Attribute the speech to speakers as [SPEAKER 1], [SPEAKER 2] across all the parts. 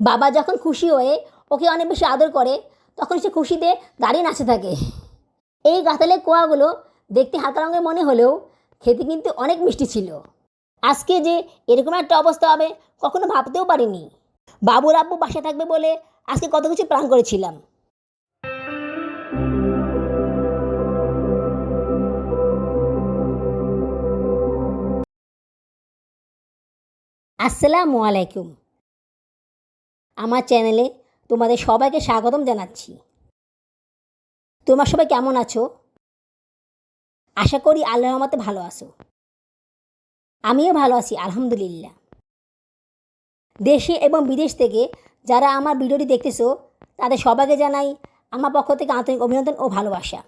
[SPEAKER 1] বাবা যখন খুশি হয়ে ওকে অনেক বেশি আদর করে, তখন সে খুশিতে দাঁড়িয়ে নাচে থাকে। এই গাতালের কোয়াগুলো দেখতে হালকা রঙের মনে হলেও খেতে কিন্তু অনেক মিষ্টি ছিল। আজকে যে এরকম একটা অবস্থা হবে, কখনো ভাবতেও পারিনি। বাবুর আব্বু বাসায় থাকবে বলে আজকে কত কিছু প্রাণ করেছিলাম। আসসালামু আলাইকুম। আমার চ্যানেলে তোমাদের সবাইকে স্বাগতম জানাচ্ছি। তোমার সবাই কেমন আছো? আশা করি আল্লাহ রহমতে ভালো আছো। আমিও ভালো আছি, আলহামদুলিল্লাহ। দেশে এবং বিদেশ থেকে যারা আমার ভিডিওটি দেখতেছো, তাদের সবাইকে জানাই আমার পক্ষ থেকে আন্তরিক অভিনন্দন ও ভালোবাসা।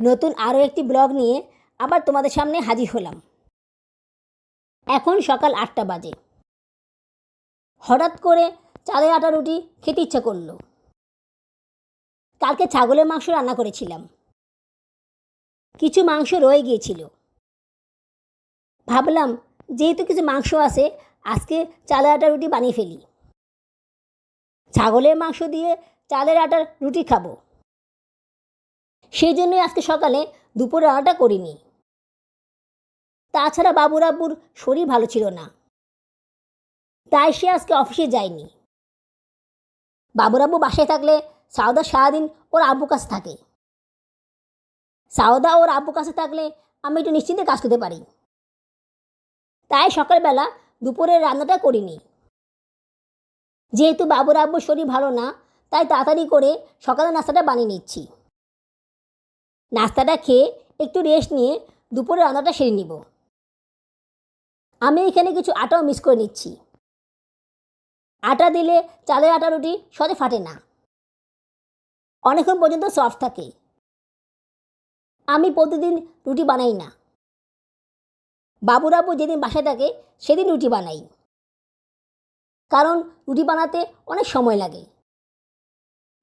[SPEAKER 1] নতুন আরও একটি ব্লগ নিয়ে আবার তোমাদের সামনে হাজির হলাম। এখন সকাল আটটা বাজে। হঠাৎ করে চালের আটা রুটি খেতে ইচ্ছা করল। কালকে ছাগলের মাংস রান্না করেছিলাম। কিছু মাংস রয়ে গিয়েছিল। ভাবলাম, যেহেতু কিছু মাংস আছে, আজকে চালের আটা রুটি বানিয়ে ফেলি। ছাগলের মাংস দিয়ে চালের আটার রুটি খাব। সেই জন্যই আজকে সকালে দুপুরে রান্নাটা করিনি। তাছাড়া বাবুর আব্বুর শরীর ভালো ছিল না। তাই সে আজকে অফিসে যায়নি। বাবুর আব্বু বাসায় থাকলে সাউদা সারাদিন ওর আব্বু কাছে থাকে। সাউদা ওর আব্বু কাছে থাকলে আমি একটু নিশ্চিন্তে কাজ করতে পারি। তাই সকালবেলা দুপুরের রান্নাটা করিনি। যেহেতু বাবুর আব্বুর শরীর ভালো না, তাই তাড়াতাড়ি করে সকালের নাস্তাটা বানিয়ে নিচ্ছি। নাস্তাটা খেয়ে একটু রেস্ট নিয়ে দুপুরে রান্নাটা সেরে নিব। আমি এখানে কিছু আটাও মিস করে নিচ্ছি। আটা দিলে চালের আটা রুটি সহজে ফাটে না। অনেকক্ষণ পর্যন্ত সফট থাকে। আমি প্রতিদিন রুটি বানাই না। বাবুরাবু যেদিন বাসায় থাকে, সেদিন রুটি বানাই। কারণ রুটি বানাতে অনেক সময় লাগে।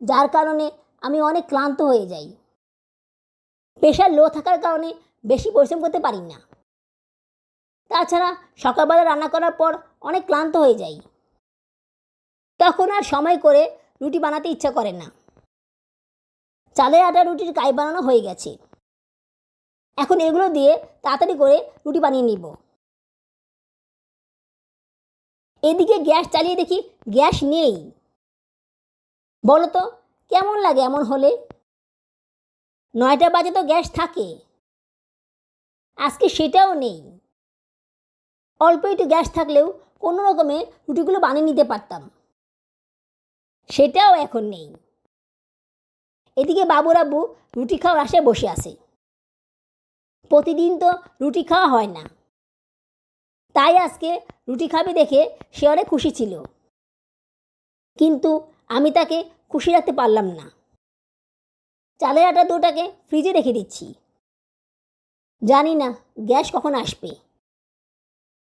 [SPEAKER 1] যার কারণে আমি অনেক ক্লান্ত হয়ে যাই। প্রেশার লো থাকার কারণে বেশি পরিশ্রম করতে পারি না। তাছাড়া সকালবেলা রান্না করার পর অনেক ক্লান্ত হয়ে যাই। তখন আর সময় করে রুটি বানাতে ইচ্ছা করে না। চালের আটা রুটির গায়ে বানানো হয়ে গেছে। এখন এগুলো দিয়ে তাড়াতাড়ি করে রুটি বানিয়ে নিব। এদিকে গ্যাস চালিয়ে দেখি গ্যাস নেই। বলো তো কেমন লাগে এমন হলে? নয়টা বাজে তো গ্যাস থাকে। আজকে সেটাও নেই। অল্প একটু গ্যাস থাকলেও কোনো রকমে রুটিগুলো বানিয়ে নিতে পারতাম। সেটাও এখন নেই। এদিকে বাবুর আব্বু রুটি খাওয়ার আশায় বসে আছে। প্রতিদিন তো রুটি খাওয়া হয় না। তাই আজকে রুটি খাবে দেখে সে অনেক খুশি ছিল। কিন্তু আমি তাকে খুশি রাখতে পারলাম না। চালের আটা দুটাকে ফ্রিজে রেখে দিচ্ছি। জানি না গ্যাস কখন আসবে।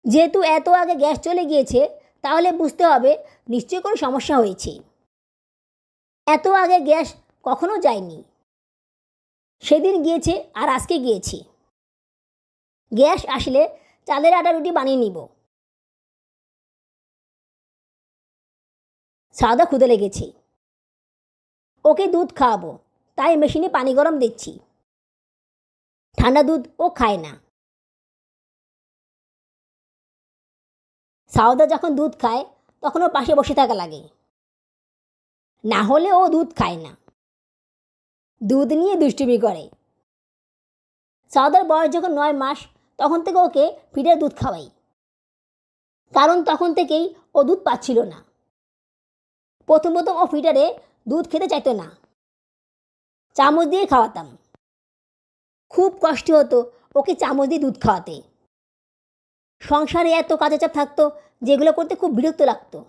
[SPEAKER 1] যেহেতু এত আগে গ্যাস চলে গিয়েছে, তাহলে বুঝতে হবে নিশ্চয়ই কোনো সমস্যা হয়েছে। এত আগে গ্যাস কখনো যায়নি। সেদিন গিয়েছে আর আজকে গিয়েছি। গ্যাস আসলে চালের আটা রুটি বানিয়ে নিব। সাদা ক্ষুদে লেগেছে। ওকে দুধ খাওয়াবো, তাই মেশিনে পানি গরম দিচ্ছি। ঠান্ডা দুধ ও খায় না। সাওদা যখন দুধ খায়, তখন ওর পাশে বসে থাকা লাগে। না হলে ও দুধ খায় না। দুধ নিয়ে দুষ্টুমি করে। সাউদার বয়স যখন নয় মাস, তখন থেকে ওকে ফিডের দুধ খাওয়াই। কারণ তখন থেকেই ও দুধ পাচ্ছিল না। প্রথম প্রথম ও ফিডারে দুধ খেতে চাইতো না। চামচ দিয়ে খাওয়াতাম। খুব কষ্ট হতো ওকে চামচ দিয়ে দুধ খাওয়াতে। সংসারে এত কাজে চাপ থাকতো, যেগুলো করতে খুব বিরক্ত লাগতো।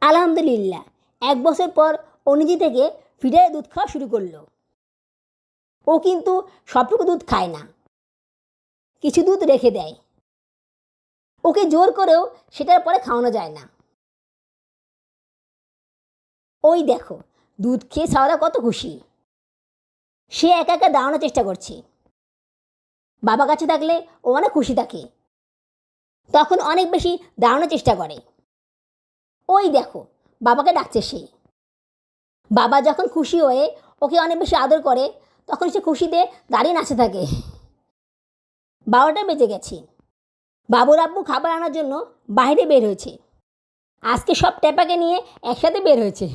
[SPEAKER 1] আলহামদুলিল্লাহ। এক বছর পর ও নিজে থেকে ফিডারে দুধ খাওয়া শুরু করল। ও কিন্তু সবটুকু দুধ খায় না। কিছু দুধ রেখে দেয়। ওকে জোর করেও সেটার পরে খাওয়ানো যায় না। ওই দেখো, দুধ খেয়ে সাওরা কত খুশি। সে একা একা দাঁড়ানোর চেষ্টা করছে। বাবা কাছে থাকলে ও অনেক খুশি থাকে। তখন অনেক বেশি দাঁড়ানোর চেষ্টা করে। ওই দেখো বাবাকে ডাকছে সে। বাবা যখন খুশি হয়ে ওকে অনেক বেশি আদর করে, তখন সে খুশিতে দাঁড়িয়ে নাচে থাকে। বারোটা বেজে গেছে। বাবুর আব্বু খাবার আনার জন্য বাইরে বের হয়েছে। আজকে সব টেপাকে নিয়ে একসাথে বের হয়েছে।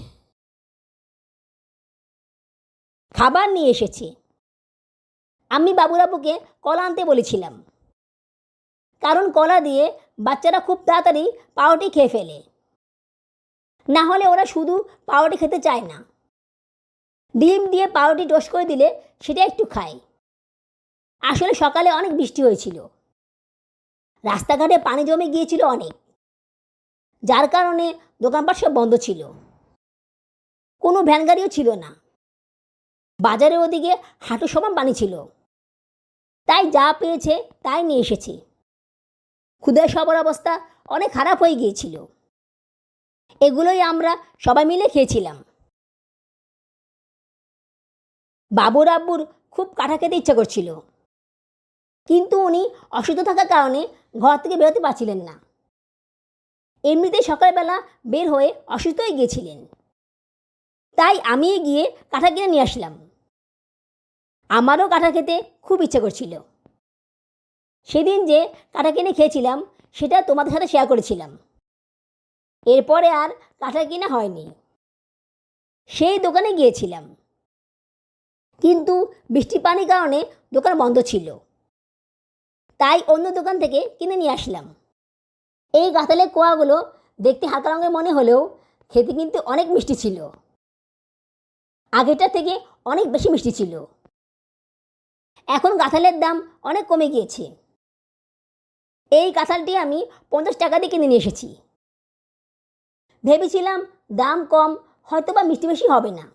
[SPEAKER 1] খাবার নিয়ে এসেছে। আমি বাবুরাবুকে কলা আনতে বলেছিলাম। কারণ কলা দিয়ে বাচ্চারা খুব তাড়াতাড়ি পাউরুটি খেয়ে ফেলে। না হলে ওরা শুধু পাউরুটি খেতে চায় না। ডিম দিয়ে পাউরুটি টোস্ট করে দিলে সেটা একটু খায়। আসলে সকালে অনেক বৃষ্টি হয়েছিল। রাস্তাঘাটে পানি জমে গিয়েছিল অনেক। যার কারণে দোকানপাট সব বন্ধ ছিল। কোনো ভ্যান গাড়িও ছিল না। বাজারের ওদিকে হাঁটু সমান পানি ছিল। তাই যা পেয়েছে তাই নিয়ে এসেছি। ক্ষুদের সবার অবস্থা অনেক খারাপ হয়ে গিয়েছিল। এগুলোই আমরা সবাই মিলে খেয়েছিলাম। বাবুর আব্বুর খুব কাঁঠা খেতে ইচ্ছা করছিল। কিন্তু উনি অসুস্থ থাকার কারণে ঘর থেকে বেরোতে পারছিলেন না। এমনিতেই সকালবেলা বের হয়ে অসুস্থ হয়ে গিয়েছিলেন। তাই আমি গিয়ে কাঁঠা কিনে নিয়ে আসলাম। আমারও কাঁঠা খেতে খুব ইচ্ছে করছিল। সেদিন যে কাঁঠা কিনে খেয়েছিলাম, সেটা তোমাদের সাথে শেয়ার করেছিলাম। এরপরে আর কাঁঠা কিনা হয়নি। সেই দোকানে গিয়েছিলাম। কিন্তু বৃষ্টি পানির কারণে দোকান বন্ধ ছিল। তাই অন্য দোকান থেকে কিনে নিয়ে আসলাম। এই গাতালের কোয়াগুলো দেখতে হালকা রঙের মনে হলেও খেতে কিন্তু অনেক মিষ্টি ছিল। আগেরটা থেকে অনেক বেশি মিষ্টি ছিল। এখন কাঁঠালের দাম অনেক কমে গিয়েছে। এই কাঁঠালটি আমি পঞ্চাশ টাকা দিয়ে কিনে নিয়ে এসেছি। ভেবেছিলাম দাম কম হয়তো বা মিষ্টি বেশি হবে না।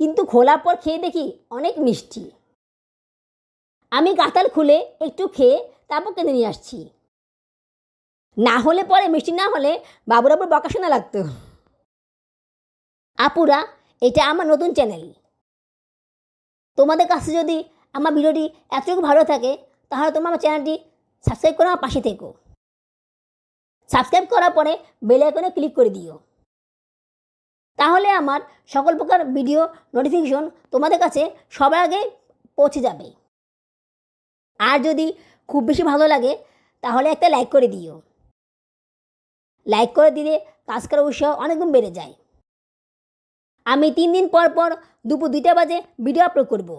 [SPEAKER 1] কিন্তু খোলার পর খেয়ে দেখি অনেক মিষ্টি। আমি কাঁঠাল খুলে একটু খেয়ে তারপর কিনে নিয়ে আসছি। না হলে পরে, মিষ্টি না হলে বাবুর আবুর বকাশোনা লাগতো। আপুরা, এটা আমার নতুন চ্যানেল। তোমাদের কাছে যদি আমার ভিডিওটি এতটুকু ভালো থাকে, তাহলে তোমার আমার চ্যানেলটি সাবস্ক্রাইব করে আমার পাশে থেকো। সাবস্ক্রাইব করার পরে বেল আইকনে ক্লিক করে দিও। তাহলে আমার সকল প্রকার ভিডিও নোটিফিকেশন তোমাদের কাছে সবার আগে পৌঁছে যাবে। আর যদি খুব বেশি ভালো লাগে, তাহলে একটা লাইক করে দিও। লাইক করে দিলে কাজ করার উৎসাহ অনেকগুণ বেড়ে যায়। আমি তিন দিন পর পর দুপুর দুইটা বাজে ভিডিও আপলোড করব।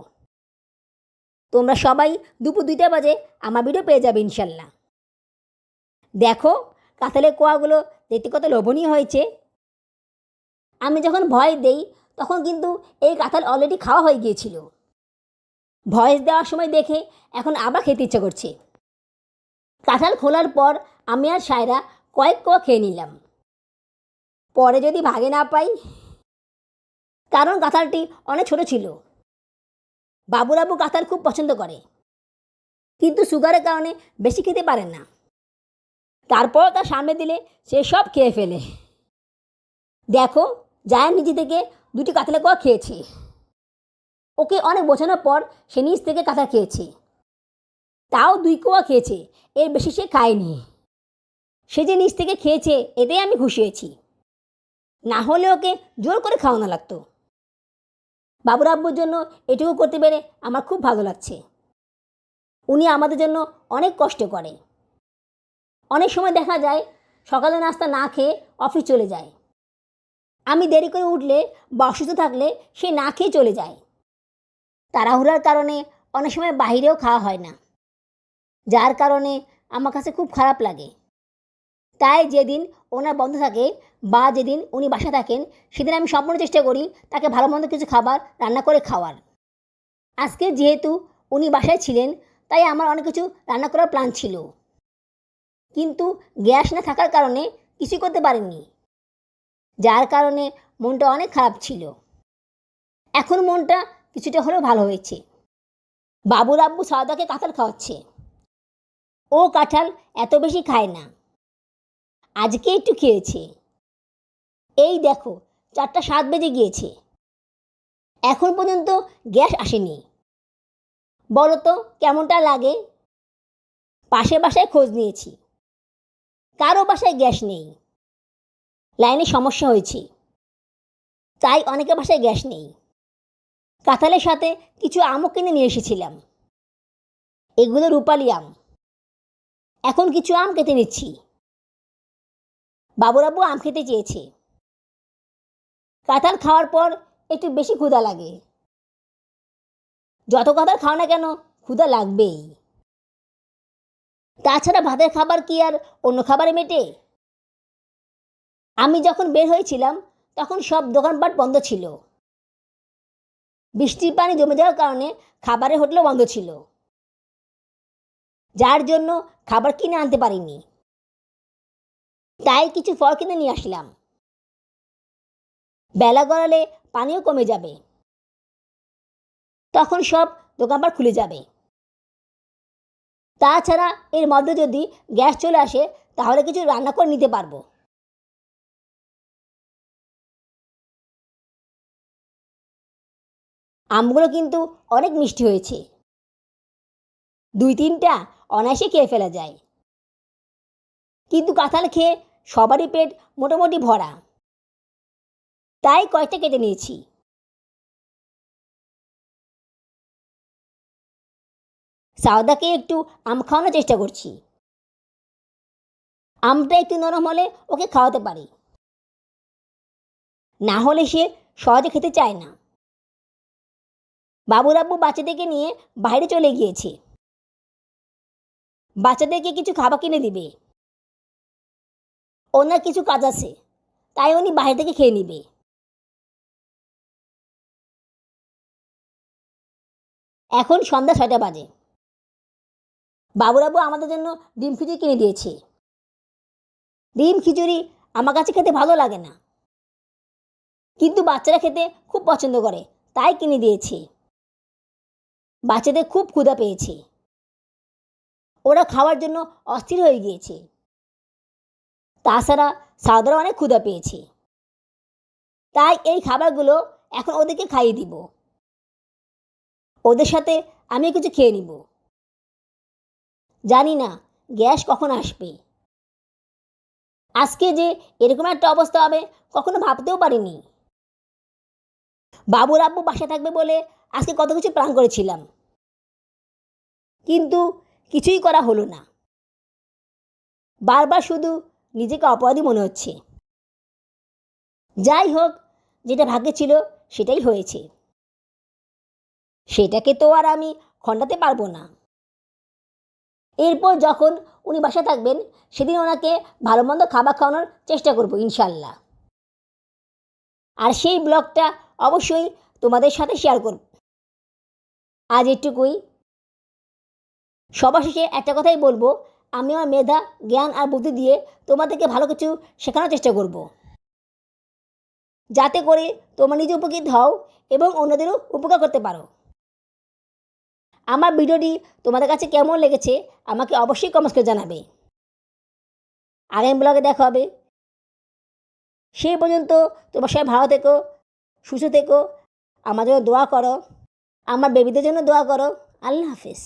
[SPEAKER 1] তোমরা সবাই দুপুর দুইটা বাজে আমার ভিডিও পেয়ে যাবে ইনশাল্লাহ। দেখো কাঁঠালের কোয়াগুলো দেখতে কত লোভনীয় হয়েছে। আমি যখন ভয় দেই, তখন কিন্তু এই কাঁঠাল অলরেডি খাওয়া হয়ে গিয়েছিল। ভয়েস দেওয়ার সময় দেখে এখন আবার খেতে ইচ্ছে করছে। কাঁঠাল খোলার পর আমি আর সায়রা কয়েক কোয়া খেয়ে নিলাম। পরে যদি ভাগে না পাই, কারণ কাঁঠালটি অনেক ছোট ছিল। বাবুরাবু কাঁঠাল খুব পছন্দ করে, কিন্তু সুগারের কারণে বেশি খেতে পারেন না। তারপর তার সামনে দিলে সে সব খেয়ে ফেলে। দেখো, জায়ান নিজে থেকে দুটি কাঁঠালের কোয়া খেয়েছে। ওকে অনেক বোঝানোর পর সে নিচ থেকে কাঁঠাল খেয়েছে। তাও দুই কোয়া খেয়েছে, এর বেশি সে খায়নি। সে যে নিচ থেকে খেয়েছে, এতেই আমি খুশি হয়েছি। না হলে ওকে জোর করে খাওয়ানো লাগতো। বাবুর আব্বুর জন্য এটুকু করতে পেরে আমার খুব ভালো লাগছে। উনি আমাদের জন্য অনেক কষ্ট করে। অনেক সময় দেখা যায় সকালে নাস্তা না খেয়ে অফিস চলে যায়। আমি দেরি করে উঠলে বা অসুস্থ থাকলে সে না খেয়ে চলে যায়। তাড়াহুড়ার কারণে অনেক সময় বাইরেও খাওয়া হয় না। যার কারণে আমার কাছে খুব খারাপ লাগে। তাই যেদিন ওনার বন্ধ থাকে বা যেদিন উনি বাসা থাকেন, সেদিন আমি সম্পূর্ণ চেষ্টা করি তাকে ভালো মন্দ কিছু খাবার রান্না করে খাওয়ার। আজকে যেহেতু উনি বাসায় ছিলেন, তাই আমার অনেক কিছু রান্না করার প্ল্যান ছিল। কিন্তু গ্যাস না থাকার কারণে কিছুই করতে পারেননি, যার কারণে মনটা অনেক খারাপ ছিল। এখন মনটা কিছুটা হলেও ভালো হয়েছে। বাবুর আব্বু সাদাকে কাঁঠাল খাওয়াচ্ছে। ও কাঁঠাল এত বেশি খায় না। আজকে একটু খেয়েছে। এই দেখো, চারটা সাত বেজে গিয়েছে। এখন পর্যন্ত গ্যাস আসেনি। বলো তো, কেমনটা লাগে? পাশে বাসায় খোঁজ নিয়েছি। কারও বাসায় গ্যাস নেই। লাইনে সমস্যা হয়েছে। তাই অনেকের বাসায় গ্যাস নেই। কাঁঠালের সাথে কিছু আমও কিনে নিয়ে এসেছিলাম। এগুলো রূপালি আম। এখন কিছু আম কেটে নিচ্ছি। বাবুরাবু আম খেতে চেয়েছে। কাঁঠাল খাওয়ার পর একটু বেশি ক্ষুধা লাগে। যত কাঁঠাল খাও না কেন, ক্ষুধা লাগবেই। তাছাড়া ভাতের খাবার কি আর অন্য খাবারে মেটে? আমি যখন বের হয়েছিলাম, তখন সব দোকানপাট বন্ধ ছিল। বৃষ্টির পানি জমে যাওয়ার কারণে খাবারের হোটেলও বন্ধ ছিল। যার জন্য খাবার কিনে আনতে পারিনি। তাই কিছু ফল কিনে নিয়ে আসলাম। বেলা গড়ালে পানিও কমে যাবে। তখন সব দোকানপাট খুলে যাবে। তাছাড়া এর মধ্যে যদি গ্যাস চলে আসে, তাহলে কিছু রান্না করে নিতে পারব। আমগুলো কিন্তু অনেক মিষ্টি হয়েছে। দুই তিনটা অনায়াসে খেয়ে ফেলা যায়। কিন্তু কাঁঠাল খেয়ে সবারই পেট মোটামুটি ভরা। তাই কয়েকটা কেটে নিয়েছি। সাউদাকে একটু আম খাওয়ানোর চেষ্টা করছি। আমটা একটু নরম হলে ওকে খাওয়াতে পারি। না হলে সে সহজে খেতে চায় না। বাবুরাব্বু বাচ্চাদেরকে নিয়ে বাইরে চলে গিয়েছে। বাচ্চাদেরকে কিছু খাবার কিনে দিবে। ওনার কিছু কাজ আছে, তাই উনি বাইরে থেকে খেয়ে নিবে। এখন সন্ধ্যা ছয়টা বাজে। বাবুরাবু আমাদের জন্য ডিম খিচুড়ি কিনে দিয়েছে। ডিম খিচুড়ি আমার কাছে খেতে ভালো লাগে না। কিন্তু বাচ্চারা খেতে খুব পছন্দ করে, তাই কিনে দিয়েছে। বাচ্চাদের খুব ক্ষুধা পেয়েছে। ওরা খাওয়ার জন্য অস্থির হয়ে গিয়েছে। তাছাড়া সাউদারা অনেক ক্ষুধা পেয়েছে। তাই এই খাবারগুলো এখন ওদেরকে খাইয়ে দিব। ওদের সাথে আমি কিছু খেয়ে নিব। জানি না, গ্যাস কখন আসবে। আজকে যে এরকম একটা অবস্থা হবে, কখনো ভাবতেও পারিনি। বাবুর আব্বু বাসা থাকবে বলে আজকে কত কিছু প্ল্যান করেছিলাম। কিন্তু কিছুই করা হলো না। বারবার শুধু নিজেকে অপরাধী মনে হচ্ছে। যাই হোক, যেটা ভাগ্যে ছিল সেটাই হয়েছে। সেটাকে তো আর আমি খণ্ডাতে পারব না। এরপর যখন উনি বাসা থাকবেন, সেদিন ওনাকে ভালো মন্দ খাবার খাওয়ানোর চেষ্টা করব ইনশাল্লাহ আর সেই ব্লগটা অবশ্যই তোমাদের সাথে শেয়ার করব। আজ এটুকুই। সবার শেষে একটা কথাই বলব, আমি আমার মেধা, জ্ঞান আর বুদ্ধি দিয়ে তোমাদেরকে ভালো কিছু শেখানোর চেষ্টা করব। যাতে করে তোমরা নিজে উপকৃত হও এবং অন্যদেরও উপকার করতে পারো। আমার ভিডিওটি তোমাদের কাছে কেমন লেগেছে, আমাকে অবশ্যই কমেন্টস করে জানাবে। আগামী ব্লগে দেখা হবে। সেই পর্যন্ত তোমার সবাই ভালো থেকো, সুস্থ থেকো। আমার জন্য দোয়া করো। আমার বেবিদের জন্য দোয়া করো। আল্লাহ হাফিজ।